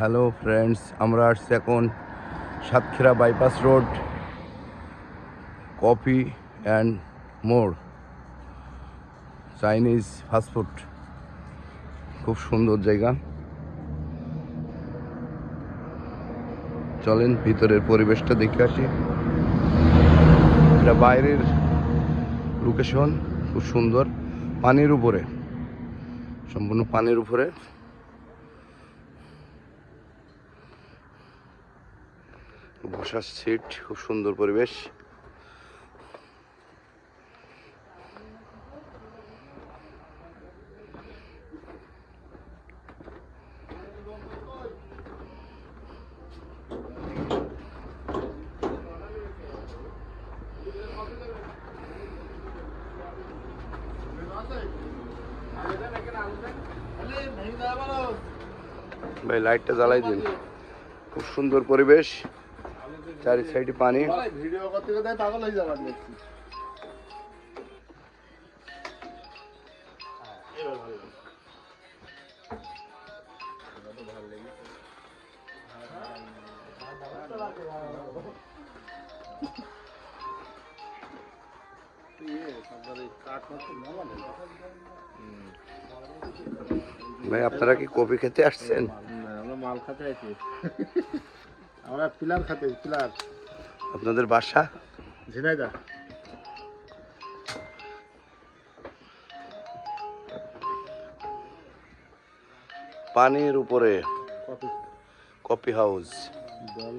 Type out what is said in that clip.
Hello friends, আমরা আসছি এখন Satkhira bypass road, coffee and more Chinese fast food খুব সুন্দর জায়গা। চলেন ভিতরের পরিবেশটা দেখে আসি। এটা বাইরের লোকেশন খুব সুন্দর। পানির উপরে, সম্পূর্ণ পানির উপরে। বসার সিট খুব সুন্দর পরিবেশ। ভাই লাইটটা জ্বালাই দিন। খুব সুন্দর পরিবেশ। চারি সাইডে পানি। ভিডিও করতে করতে পাগল হয়ে যাবার দেখছি ভাই আপনারা কি কপি খেতে আসছেন? আমরা মাল খাতে আছি আমরা পিলার খাতে পিলার। আপনাদের বাসা? ঝিনাইদা পানির উপরে। কপি। হাউস। জল